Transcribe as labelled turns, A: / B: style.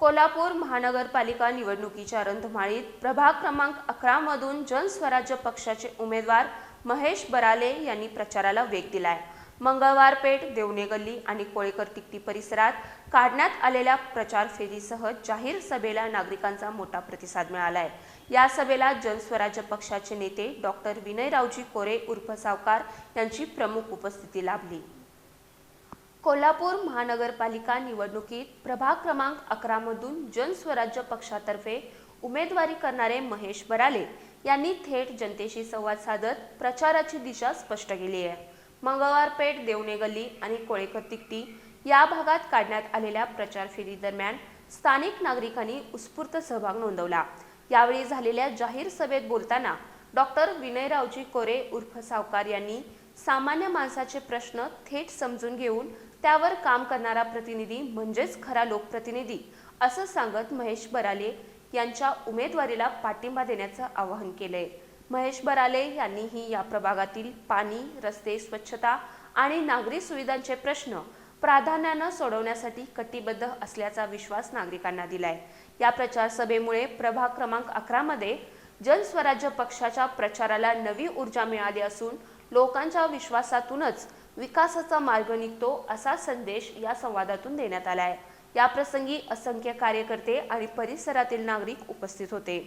A: कोल्हापूर महानगरपालिका निवडणुकीच्या रणधुमाळीत प्रभाग क्रमांक अकरा मधून जनस्वराज्य पक्षाचे उमेदवार महेश बराले यांनी प्रचाराला वेग दिलाय. मंगळवार पेठ देवणे गल्ली आणि कोळेकर तिकटी परिसरात काढण्यात आलेल्या प्रचार फेरीसह जाहीर सभेला नागरिकांचा मोठा प्रतिसाद मिळालाय. या सभेला जनस्वराज्य पक्षाचे नेते डॉक्टर विनयरावजी कोरे उर्फ सावकार यांची प्रमुख उपस्थिती लाभली. कोल्हापूर महानगरपालिका निवडणुकीत प्रभाग क्रमांक अकरा मधून जनस्वराज्य पक्षातर्फे उमेदवारी करणारे महेश बराले यांनी थेट जनतेशी संवाद साधत प्रचाराची दिशा स्पष्ट केली आहे. मंगळवार पेठ देवणे गल्ली आणि कोळेकर तिकटी या भागात काढण्यात आलेल्या प्रचार फेरीदरम्यान स्थानिक नागरिकांनी उत्स्फूर्त सहभाग नोंदवला. यावेळी झालेल्या जाहीर सभेत बोलताना डॉक्टर विनयरावजी कोरे उर्फ सावकार यांनी सामान्य माणसाचे प्रश्न थेट समजून घेऊन त्यावर काम करणारा प्रतिनिधी म्हणजेच खरा लोकप्रतिनिधी असं सांगत महेश बराले यांच्या उमेदवारीला पाठिंबा देण्याचं आवाहन केलंय. महेश बराले यांनीही या प्रभागातील पाणी रस्ते स्वच्छता आणि नागरी सुविधांचे प्रश्न प्राधान्यानं सोडवण्यासाठी कटिबद्ध असल्याचा विश्वास नागरिकांना दिलाय. या प्रचार सभेमुळे प्रभाग क्रमांक अकरा मध्ये जनस्वराज्य पक्षाच्या प्रचाराला नवी ऊर्जा मिळाली असून लोकांच्या विश्वासातूनच विकासाचा मार्ग निघतो असा संदेश या संवादातून देण्यात आला आहे या प्रसंगी असंख्य कार्यकर्ते आणि परिसरातील नागरिक उपस्थित होते.